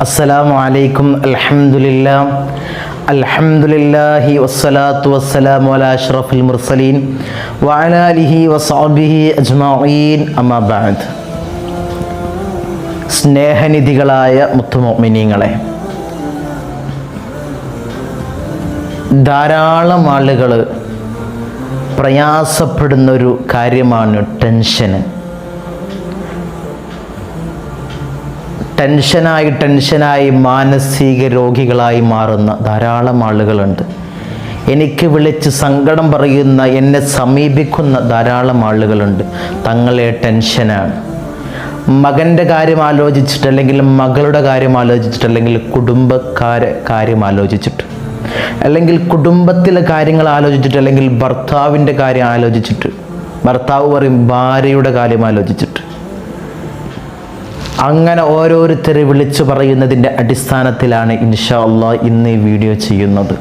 അസ്സലാമു അലൈക്കും അൽഹംദുലില്ലാ അൽഹംദുലില്ലാഹി വസ്സലാത്തു വസ്സലാമു അലാ അഷ്റഫിൽ മുർസലീൻ വഅലാ ആലിഹി വസഹ്ബിഹി അജ്മഈൻ. അമ്മാ ബഅദ്. സ്നേഹനിധികളായ മുത്തുമൊമിനീങ്ങളെ ധാരാളം ആളുകൾ പ്രയാസപ്പെടുന്നൊരു കാര്യമാണ് ടെൻഷന്. ടെൻഷനായി ടെൻഷനായി മാനസിക രോഗികളായി മാറുന്ന ധാരാളം ആളുകളുണ്ട്. എനിക്ക് വിളിച്ച് സങ്കടം പറയുന്ന എന്നെ സമീപിക്കുന്ന ധാരാളം ആളുകളുണ്ട്. തങ്ങളെ ടെൻഷനാണ്. മകന്റെ കാര്യം ആലോചിച്ചിട്ട് അല്ലെങ്കിൽ മകളുടെ കാര്യം ആലോചിച്ചിട്ട് അല്ലെങ്കിൽ കുടുംബക്കാരെ കാര്യം ആലോചിച്ചിട്ട് അല്ലെങ്കിൽ കുടുംബത്തിലെ കാര്യങ്ങൾ ആലോചിച്ചിട്ട് അല്ലെങ്കിൽ ഭർത്താവിന്റെ കാര്യം ആലോചിച്ചിട്ട് ഭർത്താവ് പറയും ഭാര്യയുടെ കാര്യം ആലോചിച്ചിട്ട് അങ്ങനെ ഓരോരുത്തരെ വിളിച്ചു പറയുന്നതിന്റെ അടിസ്ഥാനത്തിലാണ് ഇൻഷാ അള്ളാഹ് ഇന്ന് ഈ വീഡിയോ ചെയ്യുന്നത്.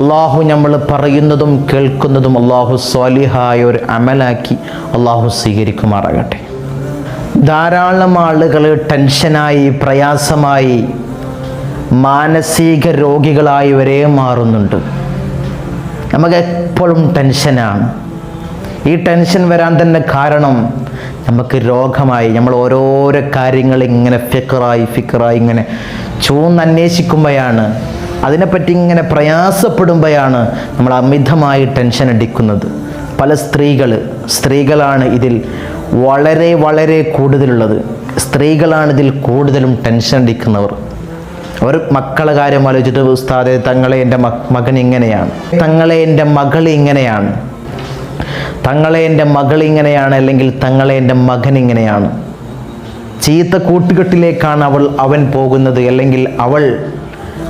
അള്ളാഹു നമ്മൾ പറയുന്നതും കേൾക്കുന്നതും അള്ളാഹു സ്വാലിഹായ ഒരു അമലാക്കി അള്ളാഹു സ്വീകരിക്കുമാറാകട്ടെ. ധാരാളം ആളുകൾ ടെൻഷനായി പ്രയാസമായി മാനസിക രോഗികളായി വരെ മാറുന്നുണ്ട്. നമുക്ക് എപ്പോഴും ടെൻഷനാണ്. ഈ ടെൻഷൻ വരാൻ തന്നെ കാരണം നമുക്ക് രോഗമായി നമ്മൾ ഓരോരോ കാര്യങ്ങൾ ഇങ്ങനെ ഫിക്കറായി ഫിക്കറായി ഇങ്ങനെ ചൂന്നന്വേഷിക്കുമ്പോഴാണ് അതിനെപ്പറ്റി ഇങ്ങനെ പ്രയാസപ്പെടുമ്പോഴാണ് നമ്മൾ അമിതമായി ടെൻഷൻ അടിക്കുന്നത്. പല സ്ത്രീകൾ സ്ത്രീകളാണ് ഇതിൽ വളരെ വളരെ കൂടുതലുള്ളത്. സ്ത്രീകളാണ് ഇതിൽ കൂടുതലും ടെൻഷൻ അടിക്കുന്നവർ. അവർ മക്കളെ കാര്യം ആലോചിച്ചിട്ട് ഉസ്താദെ തങ്ങളെ എന്റെ മകൻ ഇങ്ങനെയാണ്. തങ്ങളെ എന്റെ മകൾ ഇങ്ങനെയാണ്. തങ്ങളെ എന്റെ മകൾ ഇങ്ങനെയാണ് അല്ലെങ്കിൽ തങ്ങളെ എന്റെ മകൻ ഇങ്ങനെയാണ്. ചീത്ത കൂട്ടുകെട്ടിലേക്കാണ് അവൾ അവൻ പോകുന്നത്. അല്ലെങ്കിൽ അവൾ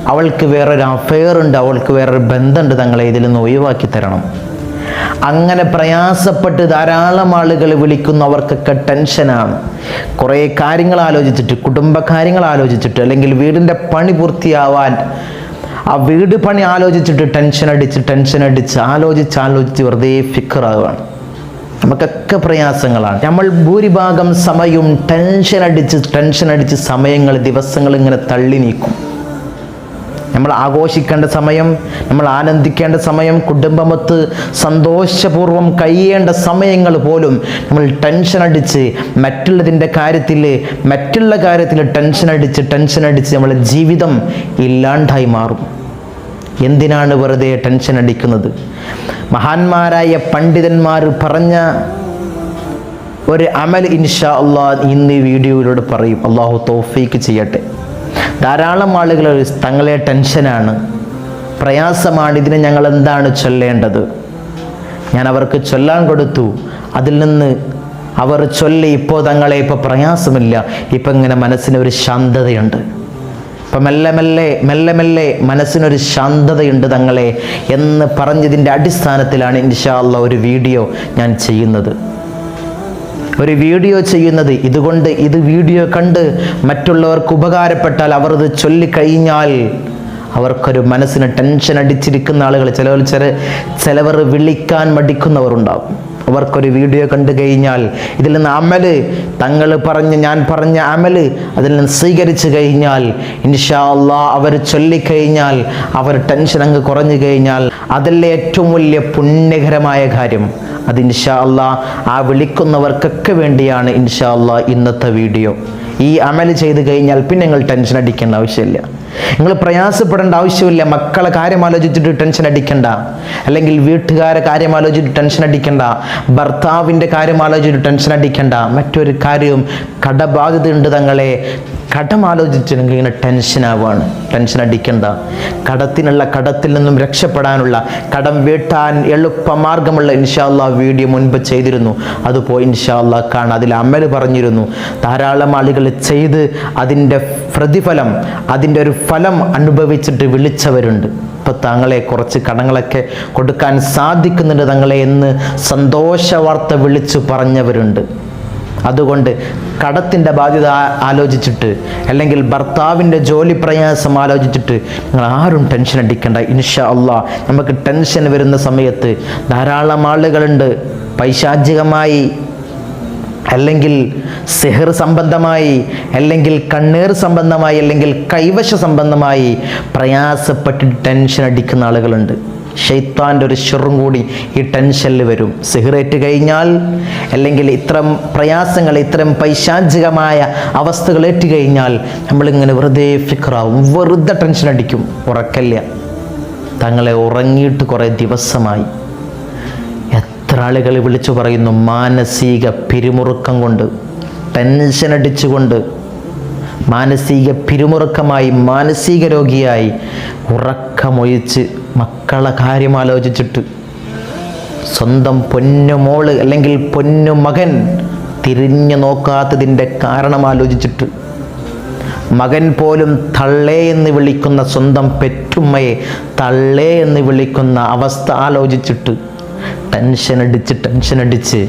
അവൾക്ക് വേറൊരു അഫെയർ ഉണ്ട് അവൾക്ക് വേറൊരു ബന്ധമുണ്ട് തങ്ങളെ ഇതിൽ നിന്ന് ഒഴിവാക്കി തരണം. അങ്ങനെ പ്രയാസപ്പെട്ട് ധാരാളം ആളുകൾ വിളിക്കുന്നവർക്കൊക്കെ ടെൻഷനാണ് കുറേ കാര്യങ്ങൾ ആലോചിച്ചിട്ട് കുടുംബ കാര്യങ്ങൾ ആലോചിച്ചിട്ട് അല്ലെങ്കിൽ വീടിന്റെ പണി പൂർത്തിയാവാൻ ആ വീട് പണി ആലോചിച്ചിട്ട് ടെൻഷൻ അടിച്ച് ടെൻഷൻ അടിച്ച് ആലോചിച്ച് ആലോചിച്ച് വെറുതെ ഫിക്കറാവുകയാണ് നമുക്കൊക്കെ പ്രയാസങ്ങളാണ്. നമ്മൾ ഭൂരിഭാഗം സമയവും ടെൻഷൻ അടിച്ച് ടെൻഷൻ അടിച്ച് സമയങ്ങൾ ദിവസങ്ങൾ ഇങ്ങനെ തള്ളി നീക്കും. നമ്മൾ ആഘോഷിക്കേണ്ട സമയം നമ്മൾ ആനന്ദിക്കേണ്ട സമയം കുടുംബമൊത്ത് സന്തോഷപൂർവം കഴിയേണ്ട സമയങ്ങൾ പോലും നമ്മൾ ടെൻഷൻ അടിച്ച് മറ്റുള്ളതിന്റെ കാര്യത്തിൽ മറ്റുള്ള കാര്യത്തിൽ ടെൻഷൻ അടിച്ച് ടെൻഷൻ അടിച്ച് നമ്മളെ ജീവിതം ഇല്ലാണ്ടായി മാറും. എന്തിനാണ് വെറുതെ ടെൻഷൻ അടിക്കുന്നത്? മഹാന്മാരായ പണ്ഡിതന്മാർ പറഞ്ഞ ഒരു അമൽ ഇൻഷാ അള്ളാഹ് ഇന്ന് വീഡിയോയിലൂടെ പറയും. അള്ളാഹു തോഫീക്ക് ചെയ്യട്ടെ. ധാരാളം ആളുകൾ തങ്ങളെ ടെൻഷനാണ്. പ്രയാസമാണ് ഇതിനെ ഞങ്ങൾ എന്താണ് ചൊല്ലേണ്ടത്? ഞാൻ അവർക്ക് ചൊല്ലാൻ കൊടുത്തു. അതിൽ നിന്ന് അവർ ചൊല്ലി ഇപ്പോൾ തങ്ങളെ ഇപ്പോൾ പ്രയാസമില്ല. ഇപ്പം ഇങ്ങനെ മനസ്സിനൊരു ശാന്തതയുണ്ട്. ഇപ്പം മെല്ലെ മെല്ലെ മെല്ലെ മെല്ലെ മനസ്സിനൊരു ശാന്തതയുണ്ട് തങ്ങളെ എന്ന് പറഞ്ഞതിന്റെ അടിസ്ഥാനത്തിലാണ് ഇൻഷാ ഇൻഷാല്ല ഒരു വീഡിയോ ഞാൻ ചെയ്യുന്നത്. ഒരു വീഡിയോ ചെയ്യുന്നത് ഇതുകൊണ്ട് ഇത് വീഡിയോ കണ്ട് മറ്റുള്ളവർക്ക് ഉപകാരപ്പെട്ടാൽ അവർ ഇത് ചൊല്ലിക്കഴിഞ്ഞാൽ അവർക്കൊരു മനസ്സിന് ടെൻഷൻ അടിച്ചിരിക്കുന്ന ആളുകൾ ചിലവർ ചില ചിലവർ വിളിക്കാൻ മടിക്കുന്നവരുണ്ടാവും. അവർക്കൊരു വീഡിയോ കണ്ടു കഴിഞ്ഞാൽ ഇതിൽ നിന്ന് അമൽ തങ്ങൾ പറഞ്ഞ് ഞാൻ പറഞ്ഞ അമൽ അതിൽ നിന്ന് സ്വീകരിച്ചു കഴിഞ്ഞാൽ ഇൻഷാ അള്ളാ അവർ ചൊല്ലിക്കഴിഞ്ഞാൽ അവർ ടെൻഷൻ അങ്ങ് കുറഞ്ഞു കഴിഞ്ഞാൽ അതല്ലേ ഏറ്റവും വലിയ പുണ്യകരമായ കാര്യം? അത് ഇൻഷാ അല്ലാ ആ വിളിക്കുന്നവർക്കൊക്കെ വേണ്ടിയാണ് ഇൻഷാ അല്ലാ ഇന്നത്തെ വീഡിയോ. ഈ അമൽ ചെയ്ത് കഴിഞ്ഞാൽ പിന്നെ നിങ്ങൾ ടെൻഷൻ അടിക്കേണ്ട ആവശ്യമില്ല. നിങ്ങൾ പ്രയാസപ്പെടേണ്ട ആവശ്യമില്ല. മക്കളെ കാര്യം ആലോചിച്ചിട്ട് ടെൻഷൻ അടിക്കണ്ട. അല്ലെങ്കിൽ വീട്ടുകാരെ കാര്യം ആലോചിച്ചിട്ട് ടെൻഷൻ അടിക്കണ്ട. ഭർത്താവിന്റെ കാര്യം ആലോചിച്ചിട്ട് ടെൻഷൻ അടിക്കണ്ട. മറ്റൊരു കാര്യവും കടബാധ്യത ഉണ്ട് തങ്ങളെ. കടം നിങ്ങൾ ഇങ്ങനെ ടെൻഷൻ ആവുകയാണ്. ടെൻഷൻ അടിക്കണ്ട. കടത്തിനുള്ള കടത്തിൽ നിന്നും രക്ഷപ്പെടാനുള്ള കടം വീട്ടാൻ എളുപ്പമാർഗമുള്ള ഇൻഷാല്ല വീഡിയോ മുൻപ് ചെയ്തിരുന്നു. അതുപോയി ഇൻഷാല്ല കാണാം. അതിൽ അമൽ പറഞ്ഞിരുന്നു. ധാരാളം ആളുകൾ ചെയ്ത് അതിന്റെ പ്രതിഫലം അതിന്റെ ഒരു ഫലം അനുഭവിച്ചിട്ട് വിളിച്ചവരുണ്ട്. ഇപ്പോൾ തങ്ങളെ കുറച്ച് കടങ്ങളൊക്കെ കൊടുക്കാൻ സാധിക്കുന്നുണ്ട് തങ്ങളെ എന്ന് സന്തോഷ വാർത്ത വിളിച്ചു പറഞ്ഞവരുണ്ട്. അതുകൊണ്ട് കടത്തിന്റെ ബാധ്യത ആലോചിച്ചിട്ട് അല്ലെങ്കിൽ ഭർത്താവിന്റെ ജോലി പ്രയാസം ആലോചിച്ചിട്ട് നിങ്ങൾ ആരും ടെൻഷൻ അടിക്കേണ്ട. ഇൻഷാ അള്ളാ നമുക്ക് ടെൻഷൻ വരുന്ന സമയത്ത് ധാരാളം ആളുകളുണ്ട്. പൈശാചികമായി അല്ലെങ്കിൽ സെഹർ സംബന്ധമായി അല്ലെങ്കിൽ കണ്ണീർ സംബന്ധമായി അല്ലെങ്കിൽ കൈവശ സംബന്ധമായി പ്രയാസപ്പെട്ട് ടെൻഷൻ അടിക്കുന്ന ആളുകളുണ്ട്. ഷെയ്ത്താന്റെ ഒരു ഷെറും കൂടി ഈ ടെൻഷനിൽ വരും. സിഹറേറ്റ് കഴിഞ്ഞാൽ അല്ലെങ്കിൽ ഇത്തരം പ്രയാസങ്ങൾ ഇത്തരം പൈശാചികമായ അവസ്ഥകൾ ഏറ്റു കഴിഞ്ഞാൽ നമ്മളിങ്ങനെ വെറുതെ ഫിക്റാവും വെറുതെ ടെൻഷൻ അടിക്കും. ഉറക്കല്ല തങ്ങളെ ഉറങ്ങിയിട്ട് കുറേ ദിവസമായി. എത്ര ആളുകൾ വിളിച്ചു പറയുന്നു മാനസിക പിരിമുറുക്കം കൊണ്ട് ടെൻഷൻ അടിച്ചുകൊണ്ട് മാനസിക പിരിമുറുക്കമായി മാനസിക രോഗിയായി ഉറക്കമൊഴിച്ച് മക്കളെ കാര്യം ആലോചിച്ചിട്ട് സ്വന്തം പൊന്നുമോൾ അല്ലെങ്കിൽ പൊന്നു മകൻ തിരിഞ്ഞു നോക്കാത്തതിന്റെ കാരണം ആലോചിച്ചിട്ട് മകൻ പോലും തള്ളേ എന്ന് വിളിക്കുന്ന സ്വന്തം പെറ്റുമ്മയെ തള്ളേ എന്ന് വിളിക്കുന്ന അവസ്ഥ ആലോചിച്ചിട്ട് ടെൻഷൻ അടിച്ച് ടെൻഷൻ അടിച്ച്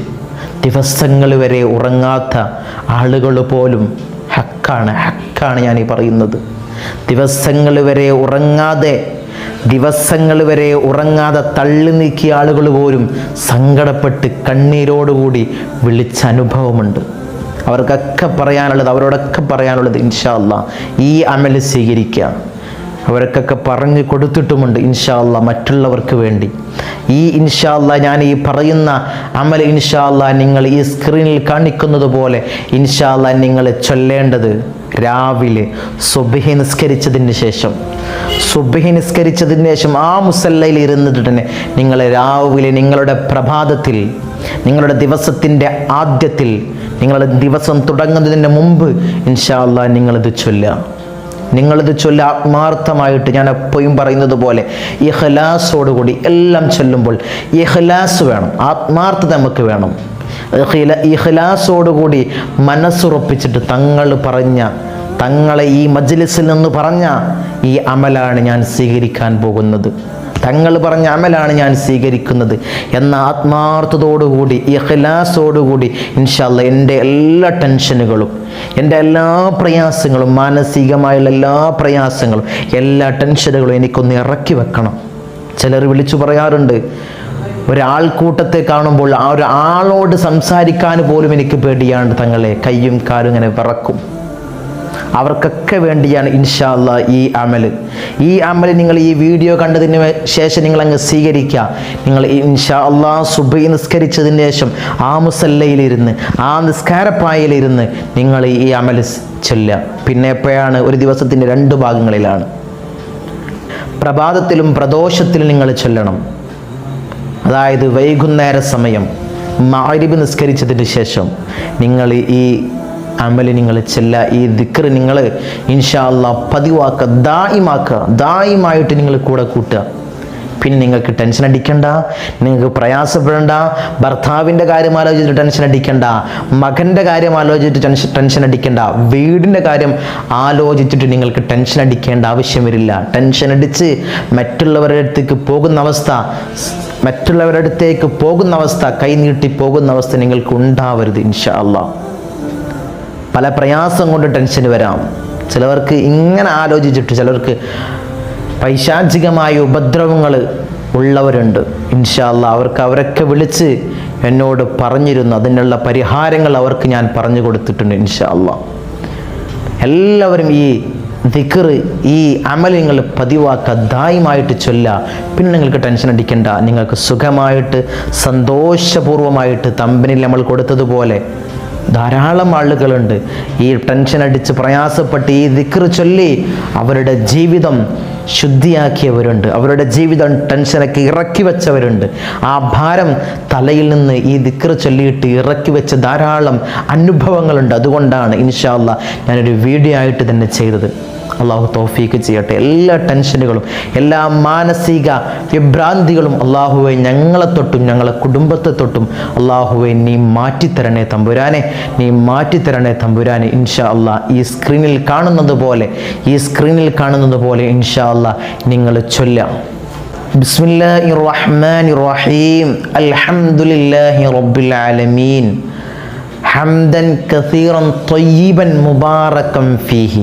ദിവസങ്ങൾ വരെ ഉറങ്ങാത്ത ആളുകൾ പോലും ഹക്കാണ് ഹക്കാണ് ഞാൻ ഈ പറയുന്നത്. ദിവസങ്ങൾ വരെ ഉറങ്ങാതെ ദിവസങ്ങൾ വരെ ഉറങ്ങാതെ തള്ളി നീക്കിയ ആളുകൾ പോലും സങ്കടപ്പെട്ട് കണ്ണീരോടുകൂടി വിളിച്ച അനുഭവമുണ്ട്. അവർക്കൊക്കെ പറയാനുള്ളത് അവരോടൊക്കെ പറയാനുള്ളത് ഇൻഷാല്ല ഈ അമൽ സ്വീകരിക്കുക. അവർക്കൊക്കെ പറഞ്ഞു കൊടുത്തിട്ടുമുണ്ട് ഇൻഷാല്ല മറ്റുള്ളവർക്ക് വേണ്ടി. ഈ ഇൻഷാല്ല ഞാൻ ഈ പറയുന്ന അമൽ ഇൻഷാല്ല നിങ്ങൾ ഈ സ്ക്രീനിൽ കാണിക്കുന്നത് പോലെ ഇൻഷാല്ല നിങ്ങൾ ചൊല്ലേണ്ടത് രാവിലെ സുബഹി നിസ്കരിച്ചതിന് ശേഷം. സുബഹി നിസ്കരിച്ചതിന് ശേഷം ആ മുസല്ലയിൽ ഇരുന്നിട്ട് തന്നെ നിങ്ങൾ രാവിലെ നിങ്ങളുടെ പ്രഭാതത്തിൽ നിങ്ങളുടെ ദിവസത്തിന്റെ ആദ്യത്തിൽ നിങ്ങളുടെ ദിവസം തുടങ്ങുന്നതിന് മുമ്പ് ഇൻഷാല്ല നിങ്ങളിത് ചൊല്ലുക. നിങ്ങളിത് ചൊല്ല ആത്മാർത്ഥമായിട്ട് ഞാൻ എപ്പോഴും പറയുന്നത് പോലെ ഇഹ്ലാസോടുകൂടി എല്ലാം ചൊല്ലുമ്പോൾ ഇഹ്ലാസ് വേണം ആത്മാർത്ഥത നമുക്ക് വേണം. ഇഹ്ലാസോടുകൂടി മനസ്സുറപ്പിച്ചിട്ട് തങ്ങൾ പറഞ്ഞ തങ്ങളെ ഈ മജ്ലിസിൽ നിന്ന് പറഞ്ഞ ഈ അമലാണ് ഞാൻ സ്വീകരിക്കാൻ പോകുന്നത്. തങ്ങൾ പറഞ്ഞ അമലാണ് ഞാൻ സ്വീകരിക്കുന്നത് എന്ന ആത്മാർത്ഥതയോടുകൂടി ഇഖ്ലാസോടുകൂടി ഇൻഷാല്ല എന്റെ എല്ലാ ടെൻഷനുകളും എന്റെ എല്ലാ പ്രയാസങ്ങളും മാനസികമായുള്ള എല്ലാ പ്രയാസങ്ങളും എല്ലാ ടെൻഷനുകളും എനിക്കൊന്ന് ഇറക്കി വെക്കണം. ചിലർ വിളിച്ചു പറയാറുണ്ട് ഒരാൾക്കൂട്ടത്തെ കാണുമ്പോൾ ആ ഒരു ആളോട് സംസാരിക്കാൻ പോലും എനിക്ക് പേടിയാണ് തങ്ങളെ കയ്യും കാലും ഇങ്ങനെ വിറക്കും. അവർക്കൊക്കെ വേണ്ടിയാണ് ഇൻഷാ അല്ലാ ഈ അമൽ. ഈ അമൽ നിങ്ങൾ ഈ വീഡിയോ കണ്ടതിന് ശേഷം നിങ്ങൾ അങ്ങ് സ്വീകരിക്കുക. നിങ്ങൾ ഇൻഷാ അല്ലാ സുബൈ നിസ്കരിച്ചതിന് ശേഷം ആ മുസല്ലയിലിരുന്ന് ആ നിസ്കാരപ്പായയിലിരുന്ന് നിങ്ങൾ ഈ അമൽ ചൊല്ലുക. പിന്നെ എപ്പോഴാണ്? ഒരു ദിവസത്തിന്റെ രണ്ട് ഭാഗങ്ങളിലാണ്. പ്രഭാതത്തിലും പ്രദോഷത്തിലും നിങ്ങൾ ചൊല്ലണം. അതായത് വൈകുന്നേര സമയം മാരിബ് നിസ്കരിച്ചതിന് ശേഷം നിങ്ങൾ ഈ അമൽ നിങ്ങൾ ചെല്ല. ഈ ദിക്ർ നിങ്ങൾ ഇൻഷാ അല്ലാ പതിവാക്കുക ദായിമാക്കുക ദായിമായിട്ട് നിങ്ങൾ കൂടെ കൂട്ടുക. പിന്നെ നിങ്ങൾക്ക് ടെൻഷൻ അടിക്കണ്ട നിങ്ങൾക്ക് പ്രയാസപ്പെടേണ്ട ഭർത്താവിന്റെ കാര്യം ആലോചിച്ചിട്ട് ടെൻഷൻ അടിക്കണ്ട മകന്റെ കാര്യം ആലോചിച്ചിട്ട് ടെൻഷൻ ടെൻഷൻ അടിക്കണ്ട വീടിന്റെ കാര്യം ആലോചിച്ചിട്ട് നിങ്ങൾക്ക് ടെൻഷൻ അടിക്കേണ്ട ആവശ്യം വരില്ല. ടെൻഷൻ അടിച്ച് മറ്റുള്ളവരുടെ അടുത്തേക്ക് പോകുന്ന അവസ്ഥ മറ്റുള്ളവരുടെ അടുത്തേക്ക് പോകുന്ന അവസ്ഥ കൈനീട്ടി പോകുന്ന അവസ്ഥ നിങ്ങൾക്ക് ഉണ്ടാവരുത് ഇൻഷാ അല്ലാ പല പ്രയാസം കൊണ്ട് ടെൻഷൻ വരാം. ചിലവർക്ക് ഇങ്ങനെ ആലോചിച്ചിട്ട് ചിലർക്ക് പൈശാചികമായ ഉപദ്രവങ്ങൾ ഉള്ളവരുണ്ട്. ഇൻഷാല്ല അവർക്ക് അവരൊക്കെ വിളിച്ച് എന്നോട് പറഞ്ഞിരുന്നു. അതിനുള്ള പരിഹാരങ്ങൾ അവർക്ക് ഞാൻ പറഞ്ഞു കൊടുത്തിട്ടുണ്ട് ഇൻഷാല്ല എല്ലാവരും ഈ ദിക്കറ് ഈ അമൽ നിങ്ങൾ പതിവാക്കുക ദായമായിട്ട് ചൊല്ല. പിന്നെ നിങ്ങൾക്ക് ടെൻഷൻ അടിക്കണ്ട. നിങ്ങൾക്ക് സുഖമായിട്ട് സന്തോഷപൂർവമായിട്ട് തമ്പനിൽ നമ്മൾ കൊടുത്തതുപോലെ ധാരാളം ആളുകളുണ്ട്. ഈ ടെൻഷൻ അടിച്ച് പ്രയാസപ്പെട്ട് ഈ ദിക്ർ ചൊല്ലി അവരുടെ ജീവിതം ശുദ്ധിയാക്കിയവരുണ്ട്. അവരുടെ ജീവിതം ടെൻഷനൊക്കെ ഇറക്കി വെച്ചവരുണ്ട്. ആ ഭാരം തലയിൽ നിന്ന് ഈ ദിക്ർ ചൊല്ലിയിട്ട് ഇറക്കി വെച്ച ധാരാളം അനുഭവങ്ങളുണ്ട്. അതുകൊണ്ടാണ് ഇൻഷാല്ല ഞാനൊരു വീഡിയോ ആയിട്ട് തന്നെ ചെയ്തത്. അള്ളാഹു തോഫീക്ക് ചെയ്യട്ടെ. എല്ലാ ടെൻഷനുകളും എല്ലാ മാനസിക വിഭ്രാന്തികളും അള്ളാഹുവെ ഞങ്ങളെ തൊട്ടും ഞങ്ങളെ കുടുംബത്തെ തൊട്ടും അള്ളാഹുവെ നീ മാറ്റിത്തരണേ തമ്പുരാനെ. നീ മാറ്റിത്തരണേ തമ്പുരാനെ. ഇൻഷാ അല്ലാ ഈ സ്ക്രീനിൽ കാണുന്നത് പോലെ ഈ സ്ക്രീനിൽ കാണുന്നത് പോലെ ഇൻഷാ അല്ലാ നിങ്ങൾ ചൊല്ലാം بسم الله الرحمن الرحيم الحمد لله رب العالمين حمدا كثيرا طيبا مباركا فيه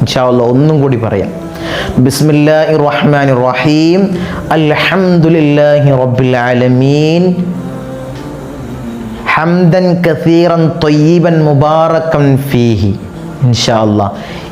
ഇൻഷാല്ല ഒന്നും കൂടി പറയാം ബിസ്മില്ലാഹി റഹ്മാൻ റഹീം അൽഹംദുലില്ലാഹി റബ്ബിൽ ആലമീൻ ഹംദൻ കസീറൻ തൊയ്യബൻ മുബാറക്കൻ ഫീഹി ഇൻഷാ അല്ലാ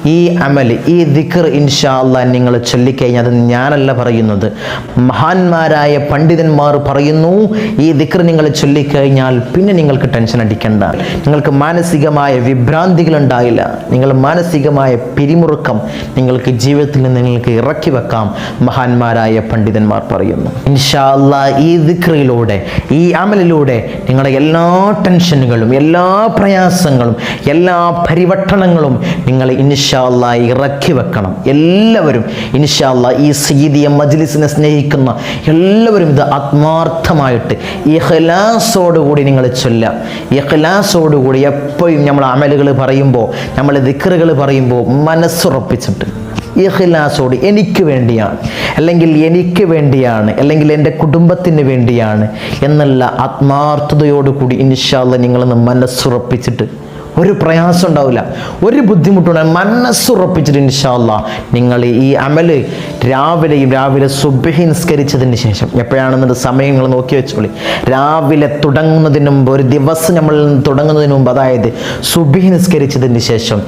ഈ അമൽ ഈ ദിക്കർ ഇൻഷാ അല്ലാ നിങ്ങൾ ചൊല്ലിക്കഴിഞ്ഞാൽ അത് ഞാനല്ല പറയുന്നത്. മഹാന്മാരായ പണ്ഡിതന്മാർ പറയുന്നു ഈ ദിക്കർ നിങ്ങൾ ചൊല്ലിക്കഴിഞ്ഞാൽ പിന്നെ നിങ്ങൾക്ക് ടെൻഷൻ അടിക്കണ്ട. നിങ്ങൾക്ക് മാനസികമായ വിഭ്രാന്തികൾ ഉണ്ടായില്ല. നിങ്ങൾ മാനസികമായ പിരിമുറുക്കം നിങ്ങൾക്ക് ജീവിതത്തിൽ നിന്ന് നിങ്ങൾക്ക് ഇറക്കി വെക്കാം. മഹാന്മാരായ പണ്ഡിതന്മാർ പറയുന്നു. ഇൻഷാ അല്ലാ ഈ ദിക്റിലൂടെ ഈ അമലിലൂടെ നിങ്ങളുടെ എല്ലാ ടെൻഷനുകളും എല്ലാ പ്രയാസങ്ങളും എല്ലാ പരിവട്ടണങ്ങളും നിങ്ങൾ ഇൻഷാ അല്ലാ ഇറക്കി വെക്കണം. എല്ലാവരും ഇൻഷാല്ല ഈ സീതിയ മജ്ലിസിനെ സ്നേഹിക്കുന്ന എല്ലാവരും ഇത് ആത്മാർത്ഥമായിട്ട് ഇഹ്ലാസോടുകൂടി നിങ്ങൾ ചൊല്ലാം ഇഹ്ലാസോടുകൂടി എപ്പോഴും നമ്മൾ അമലുകൾ പറയുമ്പോൾ നമ്മൾ ദിക്റുകൾ പറയുമ്പോൾ മനസ്സുറപ്പിച്ചിട്ട് ഇഹ്ലാസോട് എനിക്ക് വേണ്ടിയാണ് അല്ലെങ്കിൽ എനിക്ക് വേണ്ടിയാണ് അല്ലെങ്കിൽ എന്റെ കുടുംബത്തിന് വേണ്ടിയാണ് എന്നുള്ള ആത്മാർത്ഥതയോടുകൂടി ഇൻഷാല്ല നിങ്ങളൊന്ന് മനസ്സുറപ്പിച്ചിട്ട് ഒരു പ്രയാസം ഉണ്ടാവില്ല. ഒരു ബുദ്ധിമുട്ടുണ്ടാകും മനസ്സുറപ്പിച്ചിട്ട് ഇൻഷാല്ല നിങ്ങൾ ഈ അമൽ രാവിലെയും രാവിലെ സുബഹി നിസ്കരിച്ചതിന് ശേഷം എപ്പോഴാണെന്നത് സമയങ്ങൾ നോക്കി വെച്ചോളി. രാവിലെ തുടങ്ങുന്നതിന് മുമ്പ് ഒരു ദിവസം നമ്മൾ തുടങ്ങുന്നതിന് മുമ്പ് അതായത് സുബഹി നിസ്കരിച്ചതിന് ശേഷം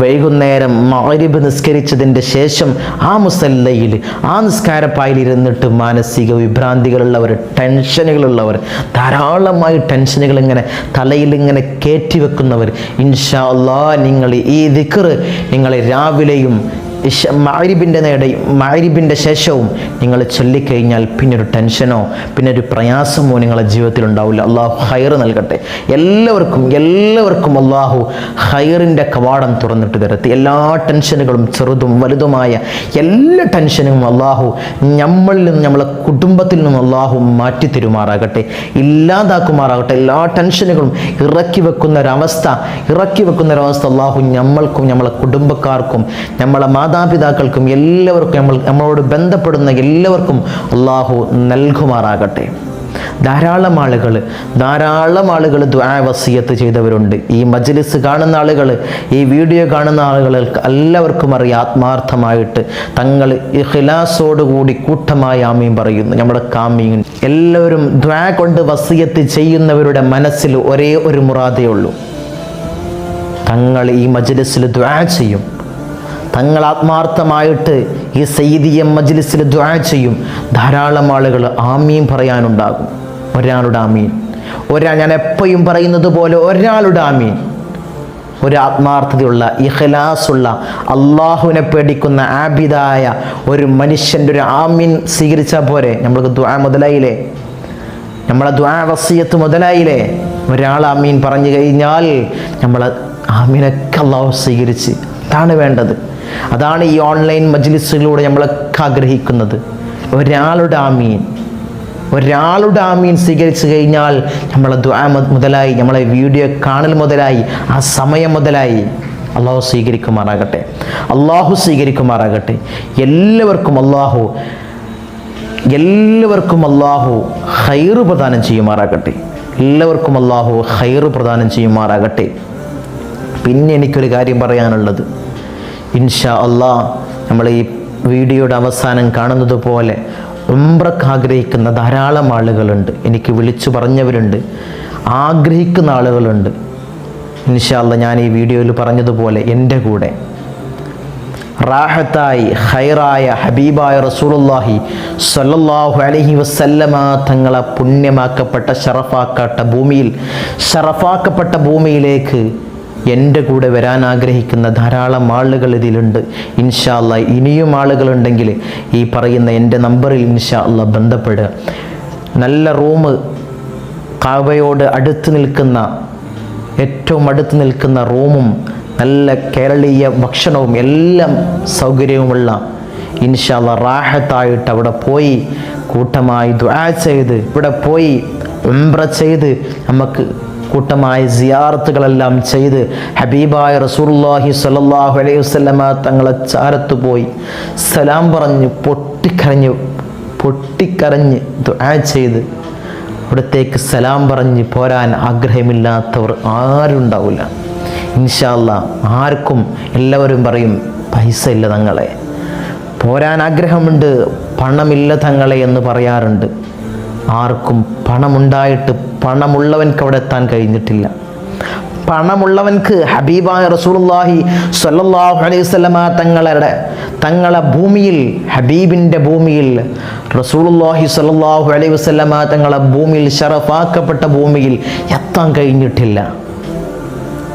വൈകുന്നേരം മഗ്രിബ് നിസ്കരിച്ചതിന്റെ ശേഷം ആ മുസല്ലയിൽ ആ നിസ്കാരപ്പായിൽ ഇരുന്നിട്ട് മാനസിക വിഭ്രാന്തികളുള്ളവർ ടെൻഷനുകളുള്ളവർ ധാരാളമായി ടെൻഷനുകൾ ഇങ്ങനെ തലയിൽ ഇങ്ങനെ കയറ്റി വെക്കുന്നവർ ഇൻഷാ അള്ളാ നിങ്ങൾ ഈ ദിക്ർ നിങ്ങൾ രാവിലെയും ഇഷ മാരിബിന്റെ നേടെ മാരിബിന്റെ ശേഷവും നിങ്ങൾ ചൊല്ലിക്കഴിഞ്ഞാൽ പിന്നെ ഒരു ടെൻഷനോ പിന്നെ ഒരു പ്രയാസമോ നിങ്ങളുടെ ജീവിതത്തിൽ ഉണ്ടാവില്ല അള്ളാഹു ഹയർ നൽകട്ടെ. എല്ലാവർക്കും എല്ലാവർക്കും അള്ളാഹു ഹയറിന്റെ കവാടം തുറന്നിട്ട് തരത്തി എല്ലാ ടെൻഷനുകളും ചെറുതും വലുതുമായ എല്ലാ ടെൻഷനും അള്ളാഹു നമ്മളിൽ നിന്നും നമ്മളെ കുടുംബത്തിൽ നിന്നും അള്ളാഹു മാറ്റി തരുമാറാകട്ടെ ഇല്ലാതാക്കുമാറാകട്ടെ. എല്ലാ ടെൻഷനുകളും ഇറക്കി വെക്കുന്ന ഒരവസ്ഥ ഇറക്കി വെക്കുന്ന ഒരവസ്ഥ അള്ളാഹു നമ്മൾക്കും നമ്മളെ കുടുംബക്കാർക്കും നമ്മളെ മാതാപിതാക്കൾക്കും എല്ലാവർക്കും നമ്മൾ നമ്മളോട് ബന്ധപ്പെടുന്ന എല്ലാവർക്കും അള്ളാഹു നൽകുമാറാകട്ടെ. ധാരാളം ആളുകൾ ധാരാളം ആളുകൾ ദ്വാവസീയത്ത് ചെയ്തവരുണ്ട്. ഈ മജ്ലിസ് കാണുന്ന ആളുകൾ ഈ വീഡിയോ കാണുന്ന ആളുകൾക്ക് എല്ലാവർക്കും അറിയാം. ആത്മാർത്ഥമായിട്ട് തങ്ങൾ ഇഖ്ലാസോടുകൂടി കൂട്ടമായി ആമീൻ പറയുന്നു. നമ്മുടെ കാമീൻ എല്ലാവരും ദ്വാ കൊണ്ട് വസീയത്ത് ചെയ്യുന്നവരുടെ മനസ്സിൽ ഒരേ ഒരു മുറാദേ ഉള്ളൂ. തങ്ങൾ ഈ മജ്ലിസിൽ ദ്വാ ചെയ്യും. തങ്ങൾ ആത്മാർത്ഥമായിട്ട് ഈ സയ്യിദിയ മജ്ലിസിൽ ദ്വാ ചെയ്യും. ധാരാളം ആളുകൾ ആമീൻ പറയാനുണ്ടാകും. ഒരാളുടെ ആമീൻ. ഒരാൾ ഞാൻ എപ്പോഴും പറയുന്നത് പോലെ ഒരാളുടെ ആമീൻ. ഒരു ആത്മാർത്ഥതയുള്ള ഇഖലാസുള്ള അള്ളാഹുവിനെ പേടിക്കുന്ന ആബിദായ ഒരു മനുഷ്യന്റെ ഒരു ആമീൻ സ്വീകരിച്ചാൽ പോരെ? നമ്മൾക്ക് ദ്വാ മുതലായില്ലേ? നമ്മളെ ദ്വാ വസീയത്ത് മുതലായില്ലേ? ഒരാൾ ആമീൻ പറഞ്ഞു കഴിഞ്ഞാൽ നമ്മൾ ആമീനൊക്കെ അള്ളാഹു സ്വീകരിച്ച്. അതാണ് വേണ്ടത്. അതാണ് ഈ ഓൺലൈൻ മജ്ലിസുകളിലൂടെ നമ്മളൊക്കെ ആഗ്രഹിക്കുന്നത്. ഒരാളുടെ ആമീൻ. ഒരാളുടെ ആമീൻ സ്വീകരിച്ചു കഴിഞ്ഞാൽ നമ്മളെ മുതലായി നമ്മളെ വീഡിയോ കാണൽ മുതലായി ആ സമയം മുതലായി അള്ളാഹു സ്വീകരിക്കുമാറാകട്ടെ. അള്ളാഹു സ്വീകരിക്കുമാറാകട്ടെ. എല്ലാവർക്കും അള്ളാഹു എല്ലാവർക്കും അള്ളാഹു ഹൈറ് പ്രദാനം ചെയ്യുമാറാകട്ടെ. എല്ലാവർക്കും അള്ളാഹു ഹൈറ് പ്രദാനം ചെയ്യുമാറാകട്ടെ. പിന്നെ എനിക്കൊരു കാര്യം പറയാനുള്ളത്. ഇൻഷാ അള്ളാ നമ്മൾ ഈ വീഡിയോയുടെ അവസാനം കാണുന്നത് പോലെ ഉംറക്ക് ആഗ്രഹിക്കുന്ന ധാരാളം ആളുകളുണ്ട്. എനിക്ക് വിളിച്ചു പറഞ്ഞവരുണ്ട്. ആഗ്രഹിക്കുന്ന ആളുകളുണ്ട്. ഇൻഷാ അള്ളാ ഞാൻ ഈ വീഡിയോയിൽ പറഞ്ഞതുപോലെ എന്റെ കൂടെ. റാഹത്തായി ഹൈറായ ഹബീബായ റസൂലുള്ളാഹി സ്വല്ലല്ലാഹു അലൈഹി വസല്ലമ തങ്ങളെ പുണ്യമാക്കപ്പെട്ട ഷറഫാക്കപ്പെട്ട ഭൂമിയിൽ ഷറഫാക്കപ്പെട്ട ഭൂമിയിലേക്ക് എന്റെ കൂടെ വരാൻ ആഗ്രഹിക്കുന്ന ധാരാളം ആളുകൾ ഇതിലുണ്ട്. ഇൻഷാ അല്ലാ ഇനിയും ആളുകളുണ്ടെങ്കിൽ ഈ പറയുന്ന എന്റെ നമ്പറിൽ ഇൻഷാ അല്ലാ ബന്ധപ്പെടുക. നല്ല റൂം കാവയോട് അടുത്ത് നിൽക്കുന്ന ഏറ്റവും അടുത്ത് നിൽക്കുന്ന റൂമും നല്ല കേരളീയ ഭക്ഷണവും എല്ലാം സൗകര്യവുമുള്ള ഇൻഷാല്ല റാഹത്തായിട്ട് അവിടെ പോയി കൂട്ടമായി ദുആ ചെയ്ത് ഇവിടെ പോയി ഉംറ ചെയ്ത് നമുക്ക് കൂട്ടമായ സിയാറത്തുകളെല്ലാം ചെയ്ത് ഹബീബായ റസൂലുള്ളാഹി സലാഹു അലൈഹി വസ്ലമ തങ്ങളെ ചാരത്ത് പോയി. സലാം പറഞ്ഞ് പൊട്ടിക്കരഞ്ഞ് പൊട്ടിക്കരഞ്ഞ് ദുആ ചെയ്ത് അവിടത്തേക്ക് സലാം പറഞ്ഞ് പോരാൻ ആഗ്രഹമില്ലാത്തവർ ആരുണ്ടാവില്ല. ഇൻഷാല്ല ആർക്കും എല്ലാവരും പറയും പൈസ ഇല്ല തങ്ങളെ. പോരാൻ ആഗ്രഹമുണ്ട് പണമില്ല തങ്ങളെ എന്ന് പറയാറുണ്ട്. ആർക്കും പണമുണ്ടായിട്ട് പണമുള്ളവൻക്ക് അവിടെ എത്താൻ കഴിഞ്ഞിട്ടില്ല. പണമുള്ളവൻക്ക് ഹബീബായ റസൂലുള്ളാഹി സ്വല്ലല്ലാഹു അലൈഹി വസല്ലമ തങ്ങളുടെ തങ്ങളെ ഭൂമിയിൽ ഹബീബിന്റെ ഭൂമിയിൽ റസൂലുള്ളാഹി സ്വല്ലല്ലാഹു അലൈഹി വസല്ലമ തങ്ങളെ ഭൂമിയിൽ ഷറഫാക്കപ്പെട്ട ഭൂമിയിൽ എത്താൻ കഴിഞ്ഞിട്ടില്ല.